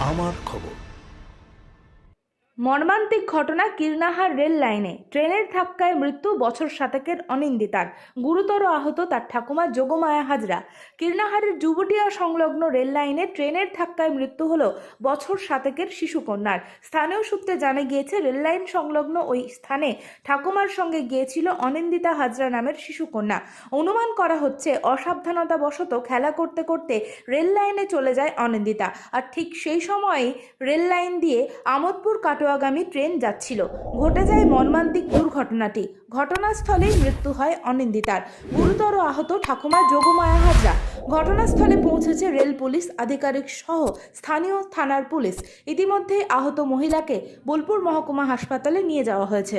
আমার খবর। মর্মান্তিক ঘটনা কীর্ণাহার রেল লাইনে। ট্রেনের ধাক্কায় মৃত্যু, বছর সাতেকের অনিন্দিতার। গুরুতর আহত তার ঠাকুমা যোগমায়া হাজরা। কীর্ণাহারের যুবটিয়া সংলগ্ন রেল লাইনে ট্রেনের ধাক্কায় মৃত্যু হল বছর সাতেকের শিশুকন্যার। স্থানীয় সূত্রে জানা গিয়েছে, রেল লাইন সংলগ্ন ওই স্থানে ঠাকুমার সঙ্গে গিয়েছিল অনিন্দিতা হাজরা নামের শিশুকন্যা। অনুমান করা হচ্ছে, অসাবধানতাবশত খেলা করতে করতে রেল লাইনে চলে যায় অনিন্দিতা। আর ঠিক সেই সময়েই রেল লাইন দিয়ে আমোদপুর কাটোয়াগামী ট্রেন যাচ্ছিল ঘটে যায় মর্মান্তিক দুর্ঘটনাটি ঘটনাস্থলেই মৃত্যু হয় অনিন্দিতার গুরুতর আহত ঠাকুমা যোগমায়া হাজরা ঘটনাস্থলে পৌঁছেছে রেল পুলিশ আধিকারিক সহ স্থানীয় থানার পুলিশ ইতিমধ্যে আহত মহিলাকে বোলপুর মহকুমা হাসপাতালে নিয়ে যাওয়া হয়েছে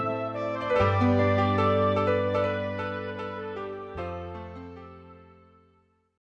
thank you